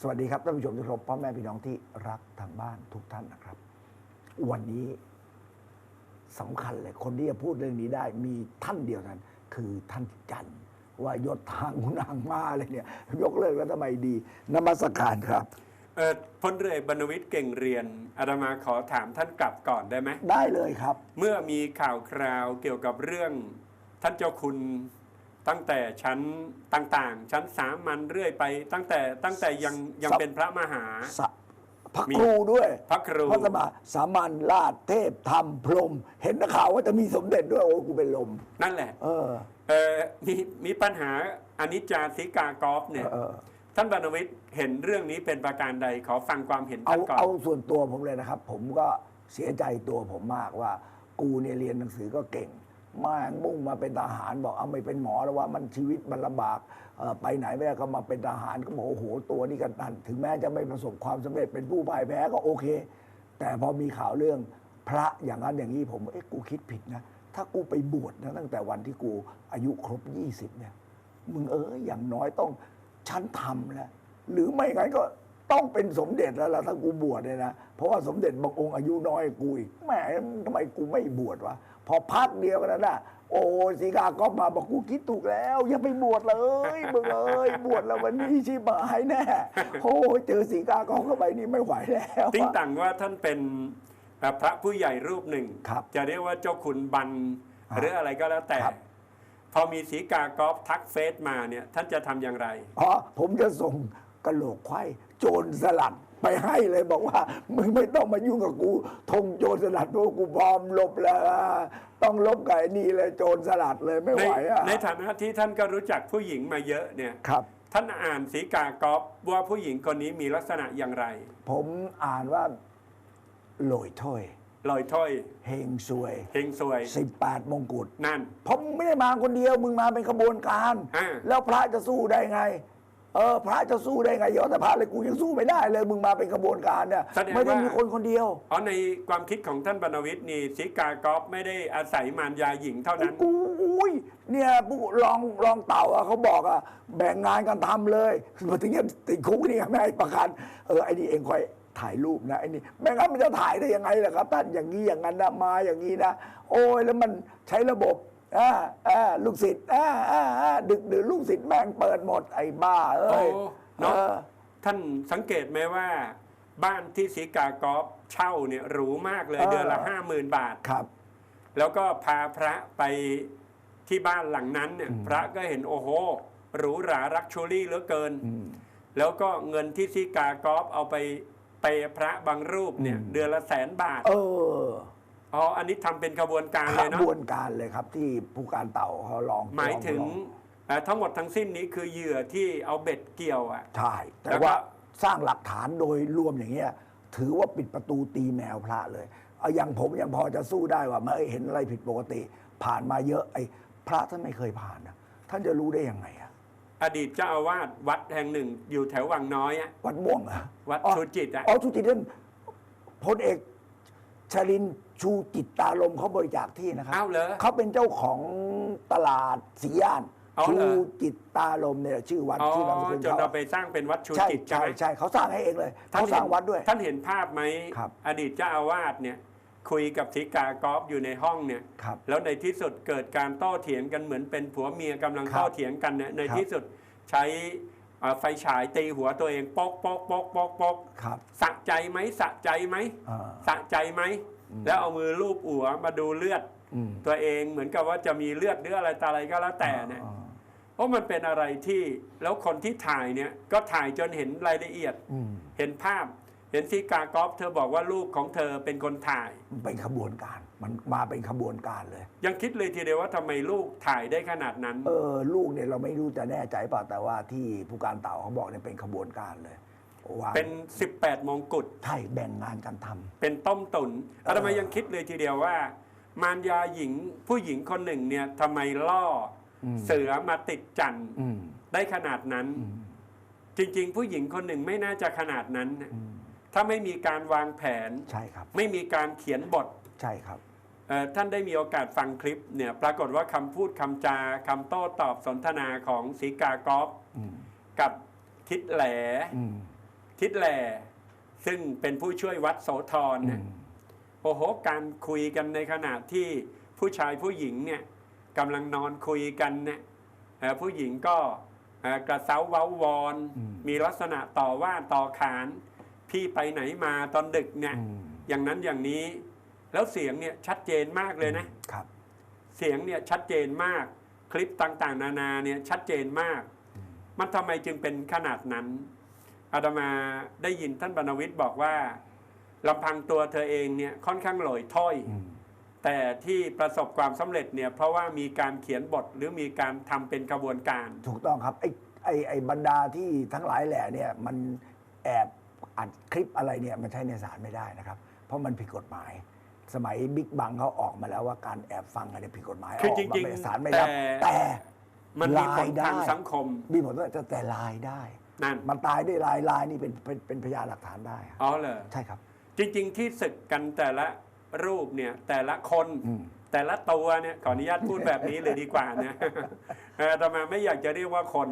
สวัสดีครับท่านผู้ชมที่เคารพพ่อแม่พี่น้องที่รักทางบ้านทุกท่านนะครับ วันนี้สำคัญเลยคนที่จะพูดเรื่องนี้ได้ มีท่านเดียวนั้น คือท่านจันทร์ว่ายศทางหุนางมาเลยเนี่ย ยกเลิกแล้วทำไมดีนมัสการครับเอ่อพลเรือเอกบรรณวิทย์เก่งเรียนอาตมาขอถามท่านกลับก่อนได้ไหมได้เลยครับ เมื่อมีข่าวคราวเกี่ยวกับเรื่องท่านเจ้าคุณ ตั้งแต่ชั้นต่างๆ ชั้นสามัญเรื่อยไป ตั้งแต่ตั้งแต่ยังยังสับเป็นพระมหา สะพระมี ครูด้วยพระครู พระสมาสามัญราชเทพธรรมพรหมเห็นข่าวว่าจะมีสมเด็จด้วยโอ้กูเป็นลม นั่นแหละ เออ เอ่อมีมีปัญหาอนิจจาสิกากอฟเนี่ย เออ ท่านบรรณวิทย์เห็นเรื่องนี้เป็นประการใดขอฟังความเห็นเอาท่านก่อน เอาส่วนตัวผมเลยนะครับ ผมก็เสียใจตัวผมมากว่า กูเนี่ยเรียนหนังสือก็เก่ง มามุ่งมาเป็นทหารบอกเอาไม่เป็นหมอแล้วว่ามันชีวิตมันลำบากไปไหนไม่ได้ก็มาเป็นทหารก็บอกโอ้โหตัวนี่กันตัน ถึงแม้จะไม่ประสบความสำเร็จเป็นผู้พ่ายแพ้ก็โอเค แต่พอมีข่าวเรื่องพระอย่างนั้นอย่างนี้ผมเอ๊ะกูคิดผิดนะ ถ้ากูไปบวชนะตั้งแต่วันที่กูอายุครบ 20 เนี่ย มึงเอออย่างน้อยต้องชั้นทำแล้วหรือไม่งั้นก็ต้องเป็นสมเด็จแล้วล่ะถ้ากูบวชเนี่ยนะ เพราะว่าสมเด็จบางองค์อายุน้อยกูอีกแหมทำไมกูไม่บวชวะ พอพักเดียวกันนั้นน่ะโอ้สีกาก็มาบอกกูคิดถูกแล้ว อย่าไปบวชเลยมึงเอ้ยบวชแล้ววันนี้ชิบหายแน่โอ้ยเจอสีกากองเข้าไปนี่ไม่ไหวแล้วติ้งต่างว่าท่านเป็นเอ่อพระผู้ใหญ่รูปหนึ่งครับจะเรียกว่าเจ้าขุนบันอ่าหรืออะไรก็แล้วแต่ครับพอมีสีกากอฟทักเฟซมาเนี่ยท่านจะทำอย่างไรเพราะผมจะส่งกระโหลกไข่โจรสลัด ไปให้เลยบอกว่า มึงไม่ต้องมายุ่งกับกูธงโจรสลัดเพราะกูพร้อมลบแล้ว ต้องลบกับไอ้นี่เลยโจรสลัดเลยไม่ในไหวอะในฐานะที่ท่านก็รู้จักผู้หญิงมาเยอะเนี่ย ครับ ท่านอ่านสีกากอฟว่าผู้หญิงคนนี้มีลักษณะอย่างไรผมอ่านว่าโหลอยถ้วยลอยถ้อยเฮงซวยเฮงซวย 18มงกุฎนั่น เพราะมึงไม่ได้มาคนเดียวมึงมาเป็นขบวนการ อ่า แล้วพระจะสู้ได้ไง เออพระจะสู้ได้ไงยอแต่พระเลยกูยังสู้ไม่ได้เลยมึงมาเป็นขบวนการเนี่ยแสดงไม่ได้ว่ามีคนคนเดียวอ๋อในความคิดของท่านบรรณวิทย์นี่สีกากอฟไม่ได้อาศัยมารยาหญิงเท่านั้น กูอุ้ยเนี่ยผู้รองรองเต่าอะเขาบอกอะแบ่งงานกันทำเลยมาถึงจะติดคุกนี่ไม่ให้ประกันเออไอ้นี่เองคอยถ่ายรูปนะไอ้นี่ไม่งั้นมันจะถ่ายได้ยังไงล่ะครับท่านอย่างนี้อย่างนั้นนะมาอย่างนี้นะโอ้ยแล้วมันใช้ระบบ อ่าอ่าลูกศิษย์อ่าอ่าอ่าดึกดื่นลูกศิษย์แม่งเปิดหมดไอ้บ้าเอ้ยโอ้เนอะเออ ท่านสังเกตไหมว่า บ้านที่สีกากอฟเช่าเนี่ยหรูมากเลยเดือนละห้าหมื่นบาท ครับ แล้วก็พาพระไปที่บ้านหลังนั้นเนี่ยพระก็เห็นโอ้โหหรูหรารักชูรี่เหลือเกิน อืม แล้วก็เงินที่ซีกากอฟเอาไปเปย์พระบางรูปเนี่ยอืมเดือนละแสนบาท เออ อ๋อ อันนี้ทำเป็นขบวนการขเลยเนาะบวนการเลยครับที่ผู้การเต่าเขาลองหมายถึงลอเอ่อทั้งหมดทั้งสิ้นนี้คือเหยื่อที่เอาเบ็ดเกี่ยวอะ ใช่แต่แล้วก็ ว่าสร้างหลักฐานโดยรวมอย่างเงี้ยถือว่าปิดประตูตีแมวพระเลยเอาอย่างผมยังพอจะสู้ได้ว่าไม่เห็นอะไรผิดปกติ ผ่านมาเยอะไอ้พระท่านไม่เคยผ่านนะท่านจะรู้ได้ยังไงอะอดีตเจ้าอาวาสวัดแห่งหนึ่ง อยู่แถววังน้อยอะวัดม่วงเหรอะวัดชูจิตอะ อ๋อชูจิตนั่นพลเอกชลิน ชูจิตตาลมเขาบริจาคที่นะครัอ้าวเหรอเขาเป็นเจ้าของตลาดสีย่านอ๋อชูเหรอ จิตตาลมเนี่ยชื่อวัดอ๋อชื่อนามสกุลจนเขาเราไปสร้างเป็นวัดชูใช่จิตใช่ใช่ไหม ใช่เขาสร้างให้เองเลยท่านเขาสร้างห็นวัดด้วย ท่านเห็นภาพไหมครับ อดีตเจ้าอาวาสเนี่ยคุยกับศิกากอฟอยู่ในห้องเนี่ยครับ แล้วในที่สุดเกิดการโต้เถียงกันเหมือนเป็นผัวเมียกำลังครับโต้เถียงกันเนี่ยในครับที่สุดใช้เอ่อไฟฉายตีหัวตัวเองปอกปอกปอกปอกปอกครับสะใจไหมสะใจไหมอ่า สะใจไหม แล้วเอามือลูบหัวมาดูเลือด อืมตัวเองเหมือนกับว่าจะมีเลือดหรืออะไรตาอะไรก็แล้วแต่เนี่ยอ่าเพราะมันเป็นอะไรที่แล้วคนที่ถ่ายเนี่ยก็ถ่ายจนเห็นรายละเอียด อืมเห็นภาพ เห็นซีกากอฟเธอบอกว่าลูกของเธอเป็นคนถ่าย มันเป็นขบวนการ มันมาเป็นขบวนการเลย ยังคิดเลยทีเดียวว่าทำไมลูกถ่ายได้ขนาดนั้น เออลูกเนี่ยเราไม่รู้จะแน่ใจเปล่าแต่ว่าที่ผู้การเต่าเขาบอกเนี่ยเป็นขบวนการเลย ว่าเป็น 18 มงกุฎใช่แบ่งงานกันทำ เป็นต้มตุนอาตมายังคิดเลยทีเดียวว่า มารยาหญิงผู้หญิงคนหนึ่งเนี่ยทำไมล่ออม เสือมาติดจันทร์อืมได้ขนาดนั้น อืมจริง ๆ ผู้หญิงคนหนึ่งไม่น่าจะขนาดนั้นนะอืมถ้าไม่มีการวางแผน ใช่ครับ ไม่มีการเขียนบทใช่ครับ เอ่อท่านได้มีโอกาสฟังคลิปเนี่ยปรากฏว่าคำพูดคำจาคำโต้ตอบสนทนาของสีกากอฟอืมกับทิดแหล อืม ทิดแหล่ซึ่งเป็นผู้ช่วยวัดโสธรเนี่ยโอ้โหการคุยกันในขณะที่ผู้ชายผู้หญิงเนี่ยกำลังนอนคุยกันเนี่ยเอ่อผู้หญิงก็เอ่อกระเซ้าเว้าวอนอืมมีลักษณะต่อว่าต่อขาน พี่ไปไหนมาตอนดึกเนี่ยอืมอย่างนั้นอย่างนี้ แล้วเสียงเนี่ยชัดเจนมากเลยนะครับ เสียงเนี่ยชัดเจนมาก คลิปต่างๆ นานาเนี่ยชัดเจนมาก มันทำไมจึงเป็นขนาดนั้น อาตมาได้ยินท่านบรรณวิทย์บอกว่าลำพังตัวเธอเองเนี่ยค่อนข้างหลอยถ้อยอืมแต่ที่ประสบความสำเร็จเนี่ยเพราะว่ามีการเขียนบทหรือมีการทำเป็นกระบวนการ ถูกต้องครับไอ้ไอ้ไอ้บรรดาที่ทั้งหลายแหล่เนี่ยมันแอบอัดคลิปอะไรเนี่ยมันใช้ในศาลไม่ได้นะครับ เพราะมันผิดกฎหมาย สมัยบิ๊กบังเขาออกมาแล้วว่าการแอบฟังอะไรผิดกฎหมายคือออกจมาริงไม่ๆศาลไม่รับแต่แต่มันมีผลรายได้ทางสังคม มีผลว่าจะแต่ลายได้ นั่น มันตายด้วยลายลายนี่เป็นเป็นเป็นพยานหลักฐานได้อะอ๋อเลยใช่ครับ จริง ๆ ที่ศึกกันแต่ละรูปเนี่ยแต่ละคน อืม แต่ละตัวเนี่ยขออนุญาตพูดแบบนี้เลยดีกว่านะ เออแต่มาไม่อยากจะเรียกว่าคน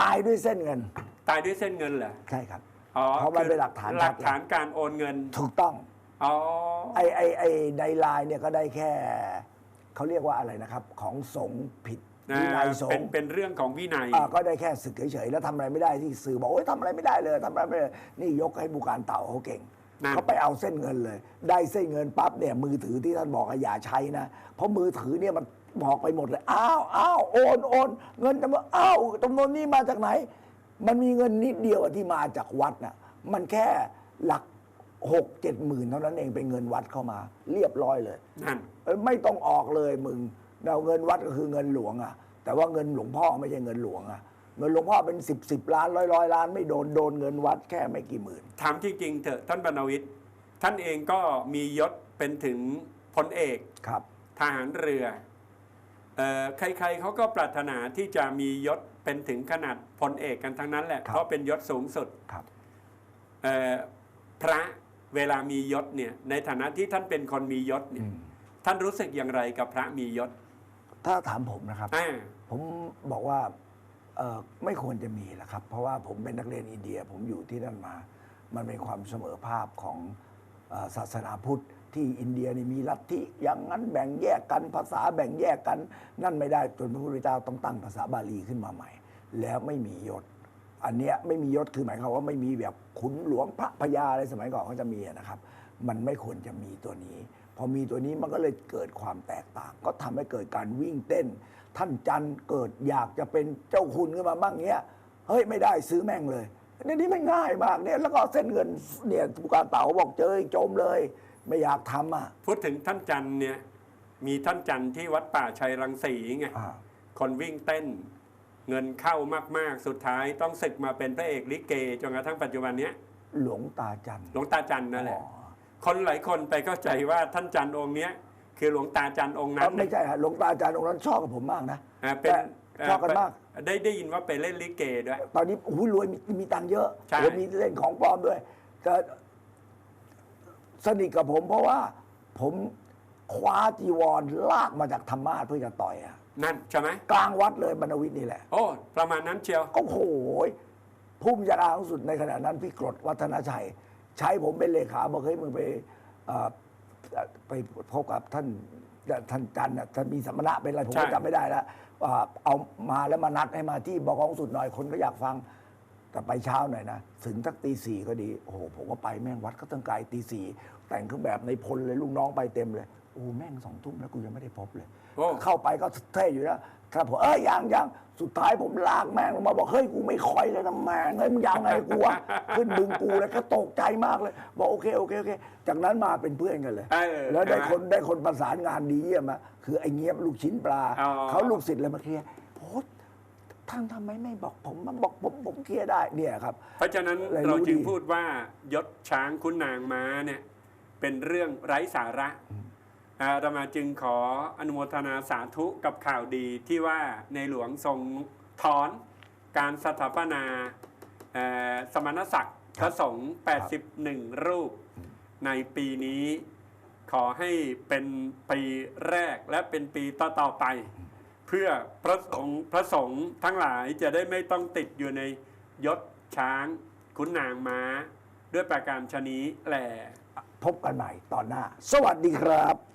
ตายด้วยเส้นเงิน ตายด้วยเส้นเงินเหรอใช่ครับ อ๋อเพราะมันเป็นหลักฐานชัด หลักฐานการโอนเงินถูกต้อง อ๋อไอ้ไอ้ไอ้ในลายเนี่ยก็ได้แค่ เขาเรียกว่าอะไรนะครับ ของสงฆ์ผิดนะ วินัยสเป็นงฆ์เป็นเรื่องของวินัย อ่าก็ได้แค่ศึกเฉยๆแล้วทำอะไรไม่ได้ที่สื่อบอกโอ้ยทำอะไรไม่ได้เลยทำอะไรไม่ได้นี่ยกให้บุการเต่าเขาเก่งนั่น เขาไปเอาเส้นเงินเลย ได้เส้นเงินปั๊บเนี่ยมือถือที่ท่านบอกว่าอย่าใช้นะ เพราะมือถือเนี่ยมันบอกไปหมดเลยอ้าวอ้าวโอนโอนเงินจำนวนอ้าวจำนวนนี้มาจากไหน มันมีเงินนิดเดียวอะที่มาจากวัดน่ะมันแค่หลักหกเจ็ดหมื่นเท่านั้นเองเป็นเงินวัดเข้ามา เรียบร้อยเลย นั่น เอ้ยไม่ต้องออกเลยมึง เราเงินวัดก็คือเงินหลวงอะแต่ว่าเงินหลวงพ่อไม่ใช่เงินหลวงอะเงินหลวงพ่อเป็นสิบสิบล้านร้อยร้อยล้านไม่โดนโดนเงินวัดแค่ไม่กี่หมื่น ถามจริงๆเถอะท่านบรรณวิทย์ท่านเองก็มียศเป็นถึงพลเอกครับ ทหารเรือเอ่อใครๆเขาก็ปรารถนาที่จะมียศเป็นถึงขนาดพลเอกกันทั้งนั้นแหละ ครับ เพราะเป็นยศสูงสุดครับ เอ่อพระเวลามียศเนี่ยในฐานะที่ท่านเป็นคนมียศเนี่ยท่านรู้สึกอย่างไรกับพระมียศ ถ้าถามผมนะครับ อ่า ผมบอกว่าเอ่อไม่ควรจะมีแหละครับ เพราะว่าผมเป็นนักเรียนอินเดีย ผมอยู่ที่นั่นมา มันเป็นความเสมอภาพของเอ่อศาสนาพุทธที่อินเดียนี่มีลัทธิอย่างนั้นแบ่งแยกกันภาษาแบ่งแยกกัน นั่นไม่ได้จนพระพุทธเจ้าต้องตั้งภาษาบาลีขึ้นมาใหม่ แล้วไม่มียศ อันเนี้ยไม่มียศคือหมายความว่าไม่มีแบบขุนหลวงพระพญาอะไรสมัยก่อนเขาจะมีอะนะครับ มันไม่ควรจะมีตัวนี้ พอมีตัวนี้มันก็เลยเกิดความแตกต่าง ก็ทำให้เกิดการวิ่งเต้น ท่านจันทร์เกิดอยากจะเป็นเจ้าคุณขึ้นมาบ้างเงี้ยเฮ้ยไม่ได้ซื้อแม่งเลยเนี่ยนี่ไม่ง่ายมากเนี่ยแล้วก็เส้นเงินเนี่ยผู้การเต่าบอกเจอจมเลย ไม่อยากทำอะพูดถึงท่านจันทร์เนี่ยมีท่านจันทร์ที่วัดป่าชัยรังสีไงอ่าคนวิ่งเต้นเงินเข้ามาก ๆ สุดท้ายต้องศึกมาเป็นพระเอกลิเกจนกระทั่งปัจจุบันเนี้ยหลวงตาจันทร์หลวงตาจันทร์นั่นแหละอ๋อ คนหลายคนไปเข้าใจว่าท่านจันทร์องค์เนี้ยคือหลวงตาจันทร์องค์นั้เอ้านไม่นะใช่ฮะหลวงตาจันทร์องค์นั้นชอบกับผมมากนะอ่าเป็น แต่ชอบกันมากเได้ได้ยินว่าไปเล่นลิเกด้วย ตอนนี้โอ้โหรวยมีมีตังค์เยอะใช่ แล้วมีเล่นของปลอมด้วยแต่สนิทกับผมเพราะว่าผมคว้าจีวรลากมาจากธรรมาสเพื่อจะต่อยอะนั่นใช่ไหมกลางวัดเลยบรรณวิทย์นี่แหละ โอ้ประมาณนั้นเชียว ก็โหยผู้บัญชาการสูงสุดในขณะนั้นพี่กรดวัฒนชัย ใช้ผมเป็นเลขาบอกเฮ้ยมึงไปเอ่อไปพบกับท่านท่านจันทร์น่ะท่านมีสัมมณะเป็นอะไรผมใช่ก็จำไม่ได้แล้วอ่าเอามาแล้วมานัดให้มาที่บกองสุดหน่อยคนก็อยากฟังแต่ไปเช้าหน่อยนะ ถึงทักตีสี่ก็ดี โอ้โห ผมก็ไปแม่งวัดก็ตั้งไกลตีสี่แต่งเครื่องแบบในพลเลยลูกน้องไปเต็มเลย โอ้แม่งสองทุ่มแล้วกูยังไม่ได้พบเลยโอ้เข้าไปก็เท่อยู่นะ ครับผมเอ้ยยังยังสุดท้ายผมลากแม่งลงมาบอกเฮ้ยกูไม่คอยเลยนะแม่งเฮ้ยมึงยังไงกูวะขึ้นบึงกูเลยก็ตกใจมากเลย บอกโอเคโอเคโอเค จากนั้นมาเป็นเพื่อนกันเลย เออแล้วได้ใช่ไหมคนได้คนประสานงานดีเยี่ยมอะคือไอ้เงียบลูกชิ้นปลาอ๋อ เขาลูกศิษย์เลยมาเคลียร์โอ้ท่านทำไมไม่บอกผมมาบอกผมผมเคลียร์ได้เนี่ยครับ เพราะฉะนั้นเลยรู้เราจึงดี พูดว่ายศช้างคุณนางม้าเนี่ยเป็นเรื่องไร้สาระ อาตมาจึงขออนุโมทนาสาธุกับข่าวดีที่ว่าในหลวงทรงถอนการสถาปนาเอ่อสมณศักดิ์พระสงฆ์81 รูป ในปีนี้ขอให้เป็นปีแรกและเป็นปีต่อๆไป เพื่อพระสงฆ์พระสงฆ์ทั้งหลายจะได้ไม่ต้องติดอยู่ในยศช้างคุณนางม้า ด้วยประการชนี้แหละพบกันใหม่ตอนหน้า สวัสดีครับ